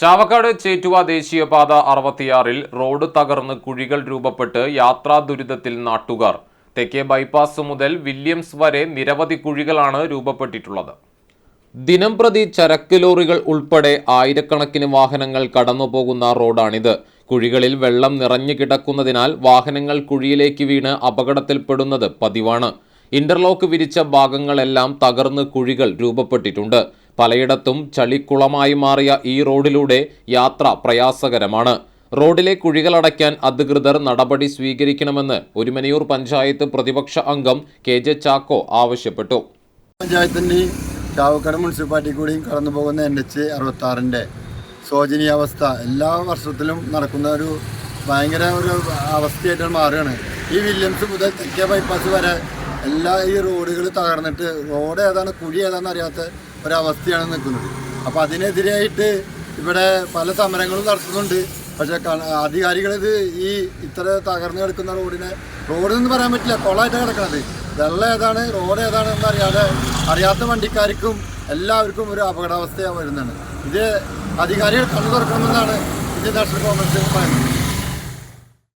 ചാവക്കാട് ചേറ്റുവ ദേശീയപാത അറുപത്തിയാറിൽ റോഡ് തകർന്ന് കുഴികൾ രൂപപ്പെട്ട് യാത്രാ ദുരിതത്തിൽ നാട്ടുകാർ. തെക്കേ ബൈപ്പാസ് മുതൽ വില്യംസ് വരെ നിരവധി കുഴികളാണ് രൂപപ്പെട്ടിട്ടുള്ളത്. ദിനംപ്രതി ചരക്ക് ലോറികൾ ഉൾപ്പെടെ ആയിരക്കണക്കിന് വാഹനങ്ങൾ കടന്നുപോകുന്ന റോഡാണിത്. കുഴികളിൽ വെള്ളം നിറഞ്ഞു കിടക്കുന്നതിനാൽ വാഹനങ്ങൾ കുഴിയിലേക്ക് വീണ് അപകടത്തിൽപ്പെടുന്നത് പതിവാണ്. ഇന്റർലോക്ക് വിരിച്ച ഭാഗങ്ങളെല്ലാം തകർന്ന് കുഴികൾ രൂപപ്പെട്ടിട്ടുണ്ട്. പലയിടത്തും ചളിക്കുളമായി മാറിയ ഈ റോഡിലൂടെ യാത്ര പ്രയാസകരമാണ്. റോഡിലെ കുഴികളടയ്ക്കാൻ അധികൃതർ നടപടി സ്വീകരിക്കണമെന്ന് ഒരുമനയൂർ പഞ്ചായത്ത് പ്രതിപക്ഷ അംഗം കെ ജെ ചാക്കോ ആവശ്യപ്പെട്ടു. പഞ്ചായത്തിന്റെയും ചാവക്കാട് മുനിസിപ്പാലിറ്റി കൂടിയും കടന്നു പോകുന്ന എൻ എച്ച് അറുപത്താറിന്റെ ശോചനീയാവസ്ഥ എല്ലാ വർഷത്തിലും നടക്കുന്ന ഒരു ഭയങ്കര ഒരു അവസ്ഥയായിട്ടാണ് മാറുകയാണ്. ഈ വില്യംസ് മുതൽ തെക്കേ ബൈപ്പാസ് വരെ എല്ലാ ഈ റോഡുകൾ തകർന്നിട്ട് റോഡ് ഏതാണ് കുഴി ഏതാണെന്ന് അറിയാത്ത ഒരവസ്ഥയാണ് നിൽക്കുന്നത്. അപ്പോൾ അതിനെതിരായിട്ട് ഇവിടെ പല സമരങ്ങളും നടത്തുന്നുണ്ട്. പക്ഷേ അധികാരികളിത് ഈ ഇത്ര തകർന്നു കിടക്കുന്ന റോഡിനെ റോഡ് എന്ന് പറയാൻ പറ്റില്ല കൊളമായിട്ട് കിടക്കണത് വെള്ളം ഏതാണ് റോഡ് ഏതാണ് എന്ന് അറിയാതെ അറിയാത്ത വണ്ടിക്കാർക്കും എല്ലാവർക്കും ഒരു അപകടാവസ്ഥയാണ് വരുന്നതാണ്. ഇത് അധികാരികൾ കണ്ണു തുറക്കണമെന്നാണ് ഇന്ത്യൻ നാഷണൽ കോൺഗ്രസ് പറയുന്നത്.